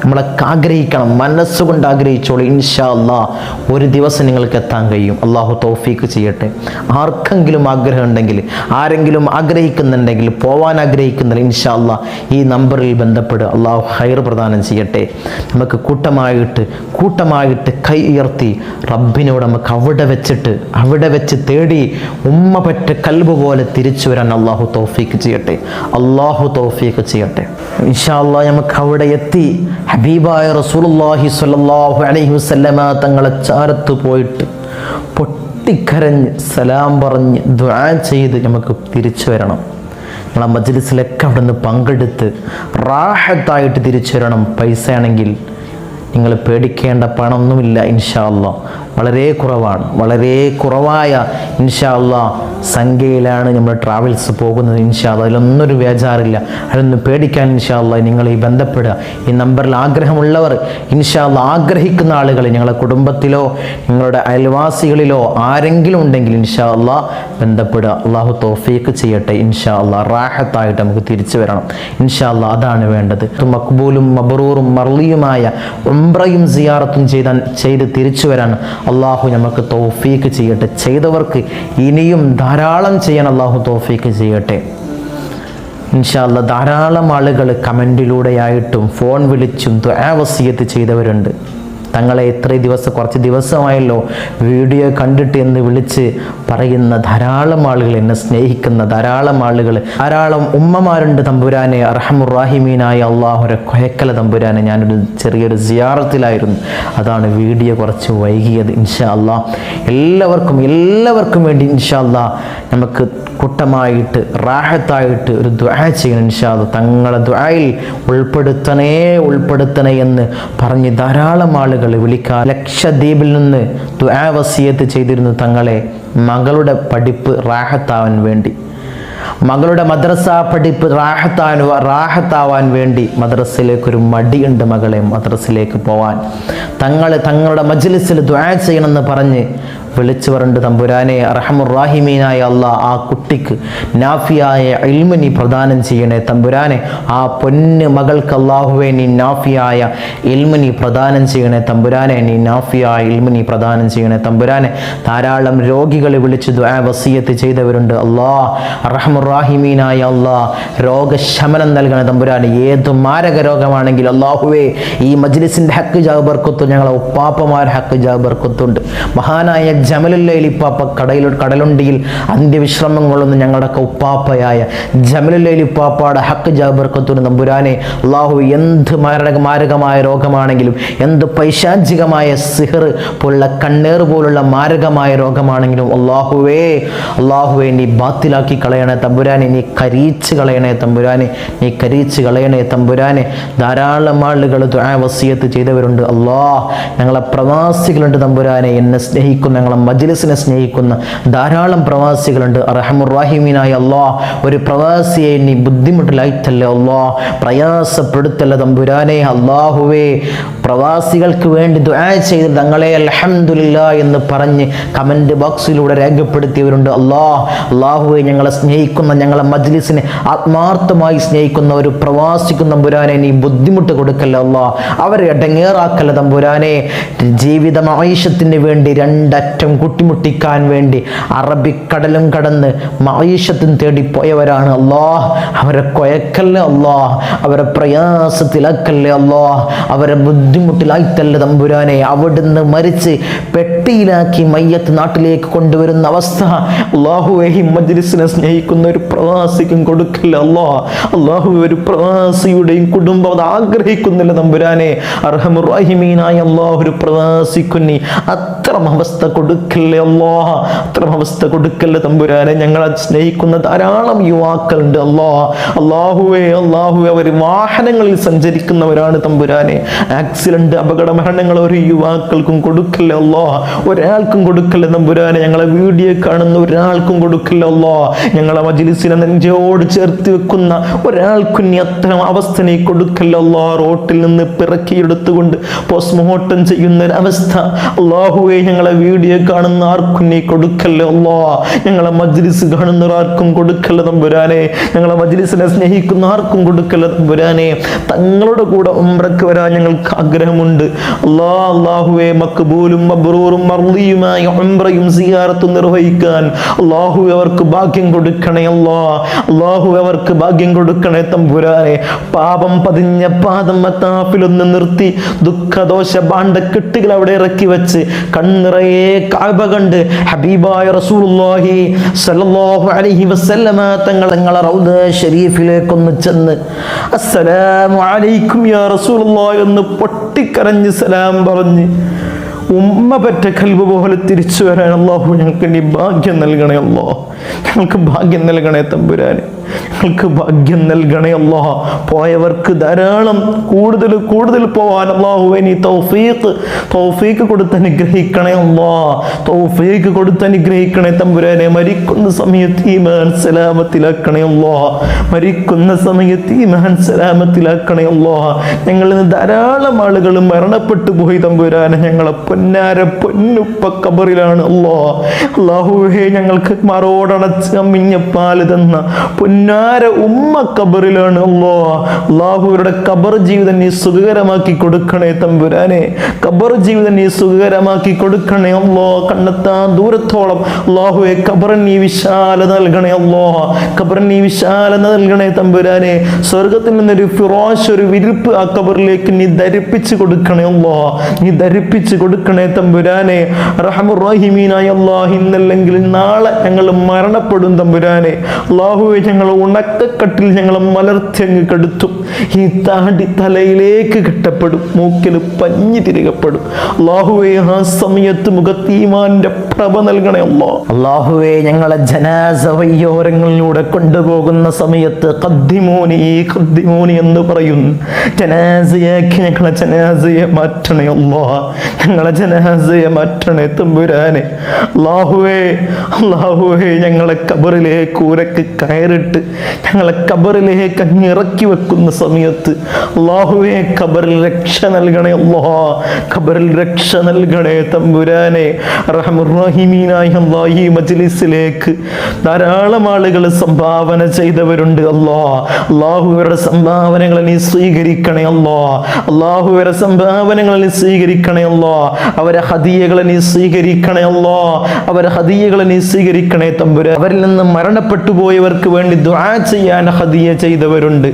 നമ്മളൊക്കെ ആഗ്രഹിക്കണം മനസ്സുകൊണ്ട് ആഗ്രഹിച്ചോളൂ. ഇൻഷാ അല്ലാ ഒരു ദിവസം നിങ്ങൾക്ക് എത്താൻ കഴിയും. അള്ളാഹു തോഫീക്ക് ചെയ്യട്ടെ. ആർക്കെങ്കിലും ആഗ്രഹം ഉണ്ടെങ്കിൽ ആരെങ്കിലും ആഗ്രഹിക്കുന്നുണ്ടെങ്കിൽ പോവാൻ ആഗ്രഹിക്കുന്നുണ്ടെങ്കിൽ ഇൻഷാ അല്ലാ ഈ നമ്പറിൽ ബന്ധപ്പെടുക. അള്ളാഹു ഹൈർ പ്രദാനം ചെയ്യട്ടെ. നമുക്ക് കൂട്ടമായിട്ട് കൂട്ടമായിട്ട് കൈ ഉയർത്തി റബ്ബിനോട് നമുക്ക് അവിടെ വെച്ചിട്ട് അവിടെ വെച്ച് തേടി ഉമ്മ പറ്റ കൽബ് പോലെ തിരിച്ചു വരാൻ അള്ളാഹു തോഫീക്ക് ചെയ്യട്ടെ. അള്ളാഹു തോഫീക്ക് ചെയ്യട്ടെ. ഇൻഷാ അല്ലാ നമുക്ക് അവിടെ എത്തി ഹബീബായ റസൂലുള്ളാഹി സ്വല്ലല്ലാഹു അലൈഹി വസല്ലമ തങ്ങളെ ചാരത്ത് പോയിട്ട് പൊട്ടിക്കരഞ്ഞ് സലാം പറഞ്ഞ് ദുആ ചെയ്ത് നമുക്ക് തിരിച്ചു വരണം. നമ്മളെ മജ്ലിസിലൊക്കെ അവിടെ നിന്ന് പങ്കെടുത്ത് റാഹത്തായിട്ട് തിരിച്ചു വരണം. പൈസ ആണെങ്കിൽ നിങ്ങൾ പേടിക്കേണ്ട പണമൊന്നുമില്ല ഇൻഷാ അല്ലാ വളരെ കുറവാണ്. വളരെ കുറവായ ഇൻഷാ അല്ലാ സംഖ്യയിലാണ് നമ്മൾ ട്രാവൽസ് പോകുന്നത് ഇൻഷാ അല്ലാ അതിലൊന്നും ഒരു ബേജാറില്ല അതൊന്നും പേടിക്കാൻ ഇൻഷാ അല്ലാ നിങ്ങൾ ഈ ബന്ധപ്പെടുക. ഈ നമ്പറിൽ ആഗ്രഹമുള്ളവർ ഇൻഷാ അല്ലാ ആഗ്രഹിക്കുന്ന ആളുകൾ ഞങ്ങളുടെ കുടുംബത്തിലോ നിങ്ങളുടെ അയൽവാസികളിലോ ആരെങ്കിലും ഉണ്ടെങ്കിൽ ഇൻഷാ അല്ലാ ബന്ധപ്പെടുക. അള്ളാഹു തോഫീക്ക് ചെയ്യട്ടെ ഇൻഷാ റാഹത്തായിട്ട് നമുക്ക് തിരിച്ചു വരണം. ഇൻഷാ അതാണ് വേണ്ടത്. മക്ബൂലും മബറൂറും മർലിയുമായ ഉംറയും സിയാറത്തും ചെയ്താൻ ചെയ്ത് തിരിച്ചു വരാൻ അള്ളാഹു നമുക്ക് തോഫീക്ക് ചെയ്യട്ടെ. ചെയ്തവർക്ക് ഇനിയും ധാരാളം ചെയ്യാൻ അള്ളാഹു തോഫീക്ക് ചെയ്യട്ടെ. ഇൻഷാല്ല ധാരാളം ആളുകൾ കമന്റിലൂടെയായിട്ടും ഫോൺ വിളിച്ചും ദ്വാവസീയത്ത് ചെയ്തവരുണ്ട്. തങ്ങളെ ഇത്രയും ദിവസം കുറച്ച് ദിവസമായല്ലോ വീഡിയോ കണ്ടിട്ട് എന്ന് വിളിച്ച് പറയുന്ന ധാരാളം ആളുകൾ എന്നെ സ്നേഹിക്കുന്ന ധാരാളം ആളുകൾ. ധാരാളം ഉമ്മമാരുണ്ട് തമ്പുരാനെ. അർഹമുറാഹിമീനായ അള്ളാഹുര കൊയക്കല തമ്പുരാനെ. ഞാനൊരു ചെറിയൊരു സിയാറത്തിലായിരുന്നു. അതാണ് വീഡിയോ കുറച്ച് വൈകിയത്. ഇൻഷാ അല്ലാ എല്ലാവർക്കും എല്ലാവർക്കും വേണ്ടി ഇൻഷാ അല്ലാ നമുക്ക് കൂട്ടമായിട്ട് റാഹത്തായിട്ട് ഒരു ദ്വാ ചെയ്യണം ഇൻഷാദ് തങ്ങളെ ദ്വായിൽ ഉൾപ്പെടുത്തണേ ഉൾപ്പെടുത്തണേ എന്ന് പറഞ്ഞ് ധാരാളം ആളുകൾ വിളിക്കാൻ ലക്ഷദ്വീപിൽ നിന്ന് ദുആവസിയത്ത് വസിയത്ത് ചെയ്തിരുന്നു തങ്ങളെ മകളുടെ പഠിപ്പ് റാഹത്താവാൻ വേണ്ടി മകളുടെ മദ്രസ പഠിപ്പ് റാഹത്താൻ റാഹത്താവാൻ വേണ്ടി മദ്രസയിലേക്ക് ഒരു മടിയുണ്ട് മകളെ മദ്രസയിലേക്ക് പോവാൻ. തങ്ങളെ തങ്ങളുടെ മജ്ലിസിൽ ദ്വാ ചെയ്യണമെന്ന് പറഞ്ഞ് വിളിച്ചു പറഞ്ഞിട്ട് തമ്പുരാനെ അറഹമുറാഹിമീനായ അല്ല ആ കുട്ടിക്ക് നാഫിയായ ഇൽമിനി പ്രദാനം ചെയ്യണേ. തമ്പുരാനെ ആ പൊന്ന് മകൾക്ക് അള്ളാഹുവെ നീ നാഫിയായ ഇൽമിനി പ്രദാനം ചെയ്യണേ. തമ്പുരാനെ നീ നാഫിയായ ഇൽമിനി പ്രദാനം ചെയ്യണേ. തമ്പുരാനെ ധാരാളം രോഗികളെ വിളിച്ച് ദ്വാ വസീയത്ത് ചെയ്തവരുണ്ട്. അള്ളാ അറഹമുറാഹിമീനായ അല്ല രോഗശമനം നൽകണേ തമ്പുരാനെ. ഏത് മാരക രോഗമാണെങ്കിൽ അള്ളാഹുവേ ഈ മജ്ലിസിന്റെ ഹക്ക് ജാബർക്കത്തും ഞങ്ങളെ ഉപ്പാപ്പമാർ ഹക്ക് ജാബർക്കത്തുണ്ട്. മഹാനായ ജമലുല്ലൈലിപ്പാപ്പ കടയിൽ കടലുണ്ടിയിൽ അന്ത്യവിശ്രമം കൊള്ളുന്ന ഞങ്ങളുടെയൊക്കെ ഉപ്പാപ്പയായ ജമലുല്ലൈലിപ്പാപ്പയുടെ ഹക്ക് ജാബർക്കത്തൂർ നമ്പുരാനെ അള്ളാഹു എന്ത് മാരക മാരകമായ രോഗമാണെങ്കിലും എന്ത് പൈശാചികമായ സിഹർ പോലുള്ള കണ്ണേർ പോലുള്ള മാരകമായ രോഗമാണെങ്കിലും അള്ളാഹുവേ അള്ളാഹുവേ നീ ബാത്തിലാക്കി കളയണേ തമ്പുരാനെ നീ കരീച്ച് കളയണേ തമ്പുരാനെ നീ കരീച്ച് കളയണേ തമ്പുരാനെ. ധാരാളം ആളുകൾ വസീയത്ത് ചെയ്തവരുണ്ട്. അള്ളാഹ് ഞങ്ങളെ പ്രവാസികളുണ്ട് തമ്പുരാനെ എന്നെ സ്നേഹിക്കുന്ന ഞങ്ങളെ മജ്ലിസിനെ സ്നേഹിക്കുന്ന ധാരാളം പ്രവാസികളുണ്ട്. റഹമുറാഹിമീനായ അള്ളാ ഒരു പ്രവാസിയെ നീ ബുദ്ധിമുട്ടിലായിട്ടല്ലേ അള്ളാ പ്രയാസപ്പെടുത്തല്ല തമ്പുരാനെ? അള്ളാഹുവേ പ്രവാസികൾക്ക് വേണ്ടി ദുആ ചെയ്ത് തങ്ങളെ അലഹമില്ല എന്ന് പറഞ്ഞ് കമന്റ് ബോക്സിലൂടെ രേഖപ്പെടുത്തിയവരുണ്ട്. അള്ളാ അള്ളാഹുവെ ഞങ്ങളെ സ്നേഹിക്കുന്ന ഞങ്ങളെ മജ്ലിസിനെ ആത്മാർത്ഥമായി സ്നേഹിക്കുന്ന ഒരു പ്രവാസിക്കും തമ്പുരാനെ നീ ബുദ്ധിമുട്ട് കൊടുക്കല്ല അള്ളാ അവരെ ഇടങ്ങേറാക്കല്ല തമ്പുരാനെ? ജീവിതം വേണ്ടി രണ്ടറ്റം കുട്ടിമുട്ടിക്കാൻ വേണ്ടി അറബിക്കടലും കടന്ന് മായുഷത്തിന് തേടിപ്പോയവരാണ് പോയവരാണ് അള്ളാ അവരെ കൊയക്കല്ലേ അള്ളാഹ് അവരെ പ്രയാസത്തിലാക്കല്ലേ അള്ളാഹ് അവരെ ബുദ്ധിമുട്ടിലായിത്തല്ല തമ്പുരാനെ. അവിടുന്ന് മരിച്ച് പെട്ടിയിലാക്കി മയ്യത്ത് നാട്ടിലേക്ക് കൊണ്ടുവരുന്ന അവസ്ഥ അള്ളാഹുവെ മജ്ലിസിനെ സ്നേഹിക്കുന്ന ഒരു പ്രവാസിക്കും കൊടുക്കില്ല അല്ലാ അള്ളാഹു ഒരു പ്രവാസിയുടെയും കുടുംബം അത് ആഗ്രഹിക്കുന്നില്ല തമ്പുരാനെ. അർഹമുറാഹിമീനായ അള്ളാഹു ഒരു പ്രവാസിക്കുന്നി അത്ര അവസ്ഥ കൊടു കൊടുക്കല്ലേ അല്ലാഹ അത്തരം അവസ്ഥ കൊടുക്കല്ലേ തമ്പുരാനെ? ഞങ്ങളെ സ്നേഹിക്കുന്ന ധാരാളം യുവാക്കളുണ്ട് അല്ലാഹ അള്ളാഹുവേ അള്ളാഹുവെ അവർ വാഹനങ്ങളിൽ സഞ്ചരിക്കുന്നവരാണ് തമ്പുരാനെ. ആക്സിഡന്റ് അപകട മരണങ്ങൾ ഒരു യുവാക്കൾക്കും കൊടുക്കല്ലേ അല്ലാഹ ഒരാൾക്കും കൊടുക്കല്ലേ തമ്പുരാനെ. ഞങ്ങളെ വീഡിയോ കാണുന്ന ഒരാൾക്കും കൊടുക്കല്ലേ അല്ലാഹ ഞങ്ങളെ മജിലിസിനെ നെഞ്ചോട് ചേർത്ത് വെക്കുന്ന ഒരാൾക്കും അത്തരം അവസ്ഥ നീ കൊടുക്കല്ലേ അല്ലാഹ റോട്ടിൽ നിന്ന് പിറക്കിയെടുത്തുകൊണ്ട് പോസ്റ്റ്മോർട്ടം ചെയ്യുന്ന അവസ്ഥ അള്ളാഹുവെ ഞങ്ങളെ വീഡിയോ കാണുന്ന ആർക്കും നീ കൊടുക്കല്ലേ അല്ലോ. ഞങ്ങളെ മജ്ലിസ് കാണുന്ന ആർക്കും കൊടുക്കല്ല തമ്പുരാനെ. ഞങ്ങളെ മജ്ലിസിനെ സ്നേഹിക്കുന്ന ആർക്കും കൊടുക്കല്ല തമ്പുരാനെ. തങ്ങളുടെ കൂടെ ഉംറക്ക് വരാൻ ഞങ്ങൾക്ക് ആഗ്രഹമുണ്ട്. അല്ലാ അള്ളാഹുവെ മക്ബൂലും മബ്രൂറും മർലിയുമായ ഉംറയും സിയാറത്തും നിർവഹിക്കാൻ അള്ളാഹു അവർക്ക് ഭാഗ്യം കൊടുക്കണേ അല്ലോ. അള്ളാഹു അവർക്ക് ഭാഗ്യം കൊടുക്കണേ തമ്പുരാനെ. പാപം പതിഞ്ഞ പാദം മത്താഫിലൊന്ന് നിർത്തി ദുഃഖദോഷ ഭാണ്ഡക്കെട്ടുകൾ അവിടെ ഇറക്കി വെച്ച് കണ്ണിറയെ കാബ കണ്ട് ഹബീബായ റസൂലുള്ളാഹി സല്ലല്ലാഹു അലൈഹി വസല്ലമ തങ്ങൾ തങ്ങളെ റൗദ ഷരീഫിലേക്കൊന്ന് ചെന്ന് അസ്സലാമു അലൈക്കും യാ റസൂലുള്ളാഹി എന്ന് പൊട്ടിക്കരഞ്ഞ് സലാം പറഞ്ഞ് ഉമ്മ പറ്റ കൽവ് പോലെ തിരിച്ചു വരാൻ അള്ളാഹു ഞങ്ങൾക്ക് നീ ഭാഗ്യം നൽകണേ അല്ലോ ഞങ്ങൾക്ക് ഭാഗ്യം നൽകണേ തമ്പുരാനെ. ഞങ്ങൾക്ക് ഭാഗ്യം നൽകണേ അല്ലാഹ പോയവർക്ക് ധാരാളം കൂടുതൽ കൂടുതൽ പോവാൻ അള്ളാഹുവെ നീ തൗഫീഖ് തൗഫീഖ് കൊടുത്ത് അനുഗ്രഹിക്കണേ അല്ലാ തൗഫീഖ് കൊടുത്ത് അനുഗ്രഹിക്കണേ തമ്പുരാനെ മരിക്കുന്ന സമയത്ത് ഈ മഹാൻ സലാമത്തിലാക്കണേ അല്ലാഹ മരിക്കുന്ന സമയത്ത് ഈ മഹാൻ സലാമത്തിലാക്കണേ അല്ലാഹ ഞങ്ങളിൽ നിന്ന് ധാരാളം ആളുകൾ മരണപ്പെട്ടു പോയി തമ്പുരാനെ ഞങ്ങളെ പൊന്നാര പൊന്നുപ്പ കബറിലാണ് അല്ലാ അള്ളാഹുവേ ഞങ്ങൾക്ക് മറോടണച്ച് അമ്മിഞ്ഞ തന്ന പൊന്നാര ഉമ്മ കബറിലാണ് അല്ലോ അള്ളാഹുവരുടെ കബർ ജീവിതം നീ സുഖകരമാക്കി കൊടുക്കണേ തമ്പുരാനെ. കബർ ജീവിതം നീ സുഖകരമാക്കി കൊടുക്കണേ അല്ലോ കണ്ടെത്താൻ ദൂരത്തോളം. അള്ളാഹുവെ കബർ നീ വിശാല നൽകണേ അല്ലോ കബർ നീ വിശാല നൽകണേ തമ്പുരാനെ. സ്വർഗത്തിൽ നിന്നൊരു ഫിറോഷ് ഒരു വിരിപ്പ് ആ കബറിലേക്ക് നീ ധരിപ്പിച്ചു കൊടുക്കണേ അല്ലോ നീ ധരിപ്പിച്ചു കൊടുക്കണേ തമ്പുരാനെ. റഹമുറഹിമീനായ അള്ളാഹ് ഇന്നല്ലെങ്കിൽ നാളെ ഞങ്ങൾ മരണപ്പെടും തമ്പുരാനെ. അള്ളാഹുവെ ഞങ്ങൾ ഉണക്കക്കട്ടിൽ ഞങ്ങൾ മലർത്തിയങ്ങ് കെടുത്തു. ഈ താടി തലയിലേക്ക് കെട്ടപ്പെടും. മൂക്കിൽ പഞ്ഞി തിരികപ്പെടും. അള്ളാഹുവെ ആ സമയത്ത് മുഖത്തീമാന്റെ പ്രഭ നൽകണേ അല്ലോ. അള്ളാഹുവെ ഞങ്ങളെ ജനാസ വയ്യോരങ്ങളിലൂടെ കൊണ്ടുപോകുന്ന സമയത്ത് കദ്ദിമോനി കദ്ദിമോനി എന്ന് പറയും. ജനാസയാക്കി ഞങ്ങളെ ജനാസയെ മാറ്റണേ അല്ലോ. ഞങ്ങളെ ജനാസയെ മാറ്റണേ തമ്പുരാനെ. അള്ളാഹുവേ അള്ളാഹുവേ ഞങ്ങളെ കബറിലേക്ക് ഉരക്ക് കയറിട്ട് ഞങ്ങളെ കബറിലേക്ക് അങ്ങ് ഇറക്കി വെക്കുന്ന സമയത്ത് അള്ളാഹുവേ കബറിൽ രക്ഷ നൽകണേ അള്ളാഹ ഖബറിൽ രക്ഷ നൽകണേ തമ്പുരാനെ. റഹമുറഹിമീനായി മജ്ലിസിലേക്ക് ധാരാളം ആളുകൾ സംഭാവന ചെയ്തവരുണ്ട് അല്ലോ അള്ളാഹുവരുടെ സംഭാവനകളെ നീ സ്വീകരിക്കണേ അല്ലോ അള്ളാഹുവരുടെ സംഭാവനകളെ നീ സ്വീകരിക്കണേ അല്ലോ അവരെ ഹദിയകളെ നീ സ്വീകരിക്കണേ അല്ലോ അവരെ ഹദിയകളെ നീ സ്വീകരിക്കണേ തമ്പുരാൻ. അവരിൽ നിന്ന് മരണപ്പെട്ടു പോയവർക്ക് വേണ്ടി ദുആ ചെയ്യാൻ ഹദിയ ചെയ്തവരുണ്ട്.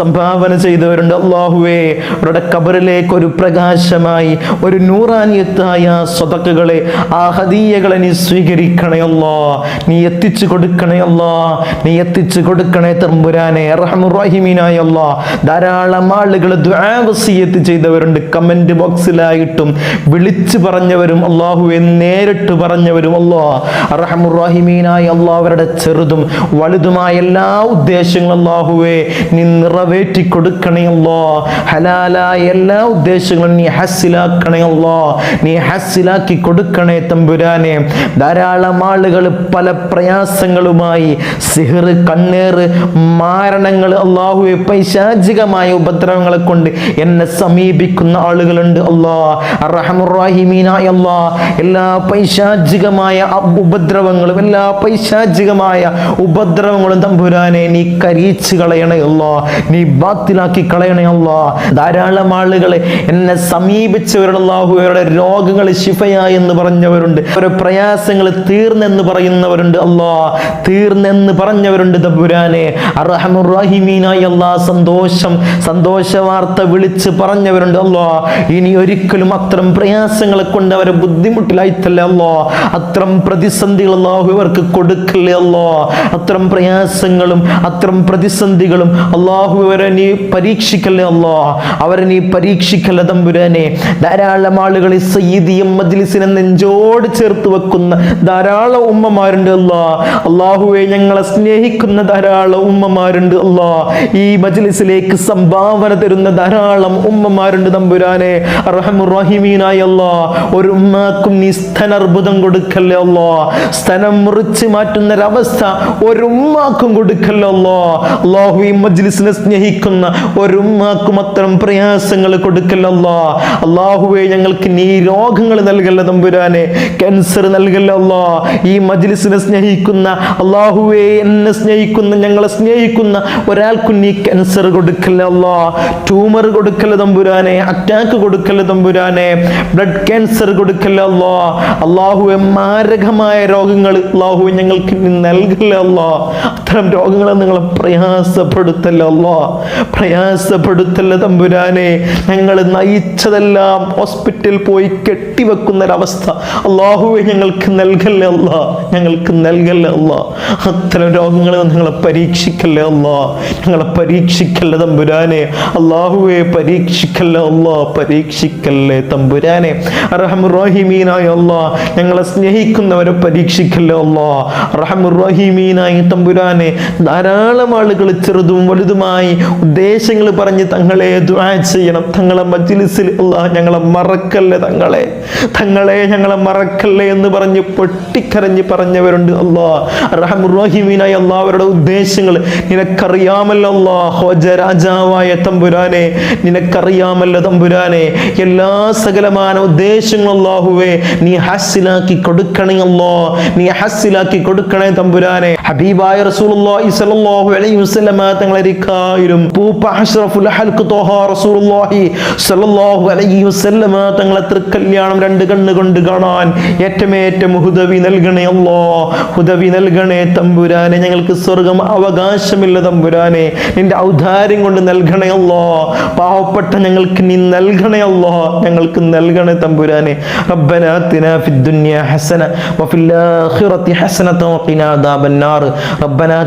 സംഭാവന ചെയ്തവരുണ്ട്. അള്ളാഹുവേ അവരുടെ കബറിലേക്ക് ഒരു പ്രകാശമായി ഒരു നൂറാനിയത്തായ സ്വതക്കുകളെ ആ ഹദീയകളെ നീ സ്വീകരിക്കണയല്ലോ നീ എത്തിച്ചു കൊടുക്കണയല്ലോ നീ എത്തിച്ചു കൊടുക്കണേ തമ്പുരാനെ റഹമുറഹിമീനായല്ലോ ധാരാളം ആളുകൾ ദ്വാവസീയത്ത് ചെയ്തവരുണ്ട്. കമന്റ് ബോക്സിലായിട്ടും വിളിച്ചു പറഞ്ഞവരും അള്ളാഹുവെ നേരിട്ട് പറഞ്ഞവരും അല്ലോ. റഹമുറഹിമീനായ അള്ളാഹ് അവരുടെ ചെറുതും വലുതുമായ എല്ലാ ഉദ്ദേശങ്ങളും അള്ളാഹുവെ നീ നിറവേറ്റി കൊടുക്കണയല്ലോ ഹലാലായ എല്ലാ ഉദ്ദേശങ്ങളും നീ ഹസ്സിലാക്കണേ അല്ലോ നീ ഹസ്സിലാക്കി കൊടുക്കണേ തമ്പുരാനെ. ധാരാളം ആളുകൾ പല പ്രയാസങ്ങളുമായി സിഹർ കണ്ണേറ് മാരണങ്ങൾ അള്ളാഹുവെ പൈശാചികമായ ഉപദ്രവങ്ങളെ കൊണ്ട് എന്നെ സമീപിക്കുന്ന ആളുകളുണ്ട് അല്ലാ. എല്ലാ പൈശാചികമായ ഉപദ്രവങ്ങളും എല്ലാ പൈശാചികമായ ഉപദ്രവങ്ങളും തമ്പുരാനെ നീ കരീച്ച് കളയണേ അല്ലാ. നീ ബാത്തിലാക്കി കളയണേ അല്ലാ. ധാരാളം ആളുകളെ എന്നെ സമീപിച്ചവരുടെ അവരുടെ രോഗങ്ങൾ ശിഫയായി എന്ന് പറഞ്ഞവരുണ്ട്. അവരുടെ പ്രയാസങ്ങൾ തീർന്നെന്ന് പറയുന്നവരുണ്ട് അല്ലോ. തീർന്നെന്ന് പറഞ്ഞവരുണ്ട് തമ്പുരാനെ. അറഹമുറാഹിമീനായി സന്തോഷം സന്തോഷ വാർത്ത വിളിച്ച് പറഞ്ഞവരുണ്ട് അല്ലോ. ഇനി ഒരിക്കലും അത്തരം പ്രയാസങ്ങളെ കൊണ്ട് അവരെ ബുദ്ധിമുട്ടിലായിത്തല്ലേ അല്ലോ. അത്തരം പ്രതിസന്ധികൾ അള്ളാഹു ഇവർക്ക് കൊടുക്കല്ലേ അല്ലോ. അത്തരം പ്രയാസങ്ങളും അത്തരം പ്രതിസന്ധികളും അള്ളാഹു അവരെ നീ പരീക്ഷിക്കല്ലേ അല്ലോ അവരെ നീ പരീക്ഷിക്കല്ല തമ്പുരാനെ. ധാരാളം ആളുകൾ സയ്യിദിയം മജ്ലിസിനെ നെഞ്ചോട് ചേർത്ത് വെക്കുന്ന ധാരാളം ഉമ്മമാരുണ്ട് അല്ലാ അള്ളാഹുവെ ഞങ്ങളെ സ്നേഹിക്കുന്ന ധാരാളം ഉമ്മമാരുണ്ട് അല്ലാ ഈ മജ്ലിസിലേക്ക് സംഭാവന തരുന്ന ധാരാളം ഉമ്മമാരുണ്ട് തമ്പുരാനെ. റഹമുറഹിമീനായ ഒരു ഉമ്മാക്കും നീ സ്ഥനർബുദം കൊടുക്കല്ലേ അല്ലോ സ്തനം മുറിച്ച് മാറ്റുന്ന ഒരവസ്ഥ ഒരു ഉമ്മാക്കും കൊടുക്കല്ലേ അള്ളാഹു ഈ മജ്ലിസിനെ സ്നേഹിക്കുന്ന ഒരു ഉമ്മാക്കും അത്തരം പ്രയാസങ്ങൾ കൊടുക്കല്ലോ അള്ളാഹുവെ ഞങ്ങൾക്ക് നീ രോഗങ്ങൾ നൽകല്ല തമ്പുരാനെ. ക്യാൻസർ നൽകല്ല ഈ മജ്ലിസിനെ സ്നേഹിക്കുന്ന അള്ളാഹുവെ എന്നെ സ്നേഹിക്കുന്ന ഞങ്ങളെ സ്നേഹിക്കുന്ന ഒരാൾക്കും നീ ക്യാൻസർ കൊടുക്കല്ല ട്യൂമർ കൊടുക്കല്ല തമ്പുരാനെ. അറ്റാക്ക് കൊടുക്കല്ല തമ്പുരാനെ. ബ്ലഡ് ക്യാൻസർ കൊടുക്കല്ല അള്ളാഹുവെ മാരകമായ രോഗങ്ങൾ അള്ളാഹു ഞങ്ങൾക്ക് നൽകല്ല അല്ലാ അത്തരം രോഗങ്ങളെ നിങ്ങൾ പ്രയാസപ്പെടുത്തല്ല പ്രയാസപ്പെടുത്തല്ല തമ്പുരാനെ? ഞങ്ങൾ നയിച്ചതെല്ലാം ഹോസ്പിറ്റലിൽ പോയി കെട്ടിവെക്കുന്ന ഒരവസ്ഥ അള്ളാഹുവെ ഞങ്ങൾക്ക് നൽകല്ലേ അല്ല? ഞങ്ങൾക്ക് നൽകല്ലേ അല്ല? അത്തരം രോഗങ്ങളെ നിങ്ങളെ പരീക്ഷിക്കല്ലേ അല്ല? ഞങ്ങളെ പരീക്ഷിക്കല്ലേ തമ്പുരാനെ? അള്ളാഹുവെ പരീക്ഷിക്കല്ലേ അല്ല? പരീക്ഷിക്കല്ലേ തമ്പുരാനെ? റഹമുറഹിമീനായ അല്ല ഞങ്ങളെ സ്നേഹിക്കുന്നവരെ പരീക്ഷിക്കല്ലേ അല്ല? റഹമുറഹിമീനായി തമ്പുരാനെ ധാരാളം ആളുകൾ ചെറുതും വലുതുമായി ഉദ്ദേശങ്ങൾ പറഞ്ഞ് തങ്ങളെ ദുആ ചെയ്യണം. തങ്ങളെ മജ്ലിസിൽ അല്ലാഹ് ഞങ്ങളെ മറക്കല്ലേ തങ്ങളെ? തങ്ങളെ ഞങ്ങളെ മറക്കല്ലേ എന്ന് പറഞ്ഞ് പൊട്ടിക്കരഞ്ഞ് പറഞ്ഞവരുണ്ട് അല്ലാ റഹമുറഹിമീനായ അവരുടെ ഉദ്ദേശങ്ങൾ നിനക്കറിയാമല്ലോ രാജാവായ തമ്പുരാനെ നിനക്കറിയാമല്ലോ തമ്പുരാനെ എല്ലാ സകലമാന ഉദ്ദേശങ്ങളും അള്ളാഹുവേ നീ ഹസ്സിലാക്കി കൊടുക്കണേ അല്ലോ നീ ഹസ്സിലാക്കി കൊടുക്കണേ തമ്പുരാനെ. ഹബീബായ അഷ്റഫുൽ റസൂലുള്ളാഹി സ്വല്ലല്ലാഹു അലൈഹി വസല്ലമ തങ്ങളെ തൃക്കല്യാണം രണ്ട് കണ്ണുകൊണ്ട് കാണാൻ ഏറ്റമേറ്റം ഹുദവി നൽകണേ അല്ലോ ഹുദവി നൽകണേ തമ്പുരാനെ ഞങ്ങൾക്ക് സ്വർഗം അവകാശമില്ല തമ്പുരാനെ. നിന്റെ ഔദാര്യം കൊണ്ട് നൽകണേ അല്ലോ പാവപ്പെട്ട ഞങ്ങൾക്ക് നീ നൽകണേ അല്ലോ ഞങ്ങൾക്ക് നൽകണേ തമ്പുരാനെ. റബ്ബന ഹസന വഫിൽ ഹസനത വഖിനാ അദാബന്നാർ. റബ്ബനാ